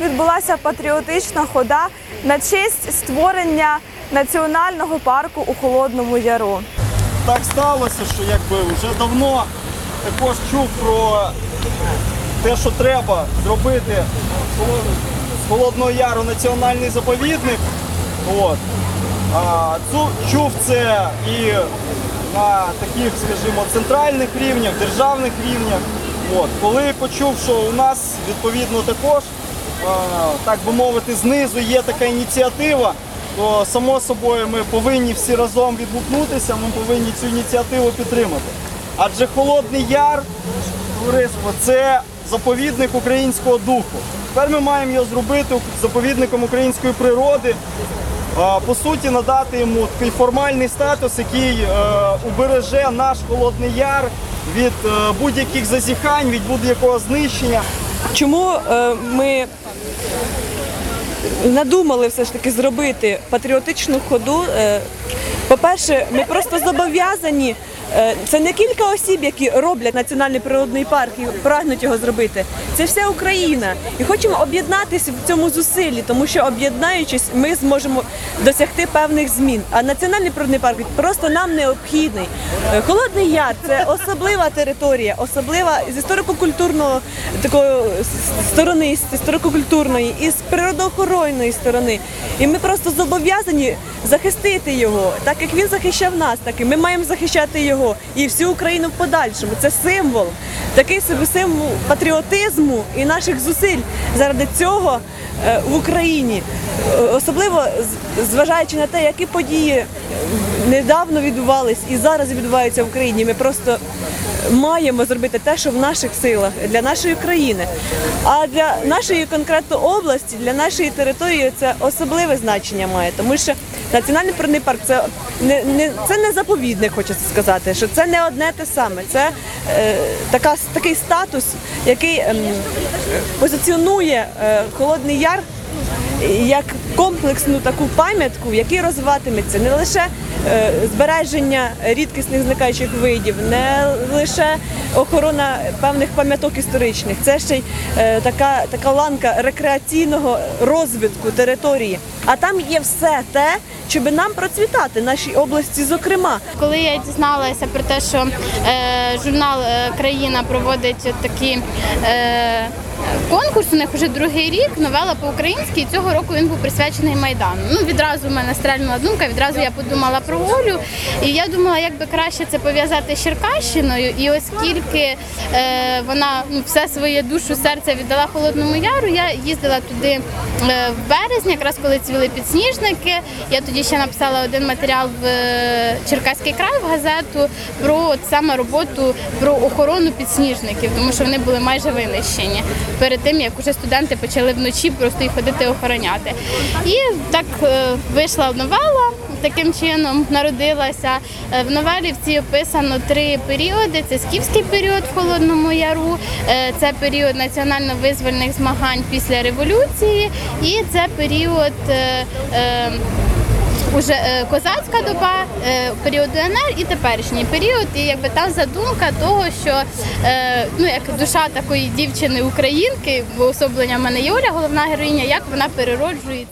відбулася патріотична хода на честь створення національного парку у Холодному Яру. так сталося, що якби вже давно також чув про те, що треба зробити з Холодного Яру національний заповідник. От. А, чув це і на таких, скажімо, центральних рівнях, державних рівнях. От. Коли почув, що у нас відповідно також, так би мовити, знизу є така ініціатива, то само собою ми повинні всі разом відгукнутися, ми повинні цю ініціативу підтримати. Адже Холодний Яр, товариство, це заповідник українського духу. Тепер ми маємо його зробити заповідником української природи. По суті, надати йому такий формальний статус, який е, убереже наш Холодний Яр від е, будь-яких зазіхань, від будь-якого знищення. Чому е, ми надумали все ж таки зробити патріотичну ходу? Е, По-перше, ми просто зобов'язані. Е, Це не кілька осіб, які роблять національний природний парк і прагнуть його зробити. Це вся Україна. І хочемо об'єднатися в цьому зусиллі, тому що об'єднаючись, ми зможемо досягти певних змін. А національний природний парк просто нам необхідний. Е, Холодний Яр це особлива територія, особлива з історико-культурного такої сторони, з історико-культурної і з природоохоронної сторони. І ми просто зобов'язані захистити його, так як він захищав нас, так і ми маємо захищати його і всю Україну в подальшому. Це символ, такий собі символ патріотизму і наших зусиль заради цього е, в Україні. Е, Особливо зважаючи на те, які події недавно відбувались і зараз відбуваються в Україні. Ми просто маємо зробити те, що в наших силах для нашої країни. А для нашої конкретно області, для нашої території це особливе значення має, тому що національний природний парк це не, не це не заповідник, хочеться сказати, що це не одне те саме. Це е, така такий статус, який ем, позиціонує е, холодний яр як комплексну таку пам'ятку, в якій розвиватиметься не лише е, збереження рідкісних зникаючих видів, не лише охорона певних пам'яток історичних, це ще й е, така, така ланка рекреаційного розвитку території. А там є все те, щоб нам процвітати нашій області, зокрема. Коли я дізналася про те, що е, журнал е, Країна проводить такі е, конкурс, у них вже другий рік, новела по-українськи, і цього року він був присвячений Майдану. Ну, відразу в мене стрельнула думка, відразу я подумала про Олю. І я думала, як би краще це пов'язати з Черкащиною. І оскільки е, вона ну, все своє душу, серце віддала Холодному Яру, я їздила туди е, в березні, якраз коли цвіли підсніжники. Я тоді ще написала один матеріал в е, Черкаський край в газету про от саме роботу про охорону підсніжників, тому що вони були майже винищені перед тим, як уже студенти почали вночі просто їх ходити охороняти. І так е, вийшла новела. Таким чином народилася Е, в новелі. В цій описано три періоди: це скіфський період в Холодному Яру, е, це період національно-визвольних змагань після революції, і це період. Уже е, козацька доба, е, період ДНР і теперішній період. І якби та задумка того, що е, ну як душа такої дівчини українки, бо особлення мене є Оля, головна героїня, як вона перероджується.